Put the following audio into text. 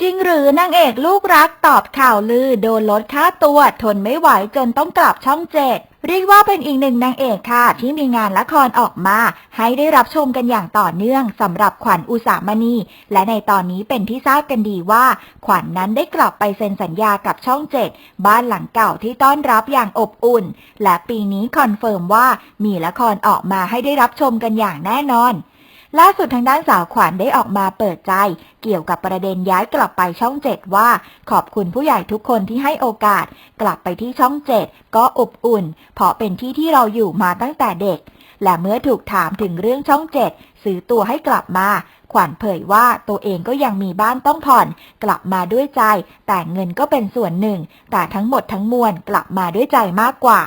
จริงหรือนางเอกลูกรักตอบข่าวลือโดนลดค่าตัวทนไม่ไหวจนต้องกลับช่องเจ็ดเรียกว่าเป็นอีกหนึ่งนางเอกค่ะ ที่มีงานละครออกมา ให้ได้รับชมกันอย่างต่อเนื่องสำหรับขวัญอุสามณี และในตอนนี้เป็นที่ทราบกันดีว่า ขวัญนนั้นได้กลับไปเซ็นสัญญากับช่องเจ็ดบ้านหลังเก่าที่ต้อนรับอย่างอบอุ่น และปีนี้คอนเฟิร์มว่ามีละครออกมาให้ได้รับชมกันอย่างแน่นอน ล่าสุดทางด้านสาวขวัญได้ออกมาเปิดใจ เกี่ยวกับประเด็นย้ายกลับไปช่องเจ็ดว่า ขอบคุณผู้ใหญ่ทุกคนที่ให้โอกาส กลับไปที่ช่องเจ็ดก็อบอุ่น เพราะเป็นที่ที่เราอยู่มาตั้งแต่เด็ก และเมื่อถูกถามถึงเรื่องช่องเจ็ดซื้อตัวให้กลับมา ขวัญเผยว่าตัวเองก็ยังมีบ้านต้องผ่อน กลับมาด้วยใจ แต่เงินก็เป็นส่วนหนึ่ง แต่ทั้งหมดทั้งมวลกลับมาด้วยใจมากกว่า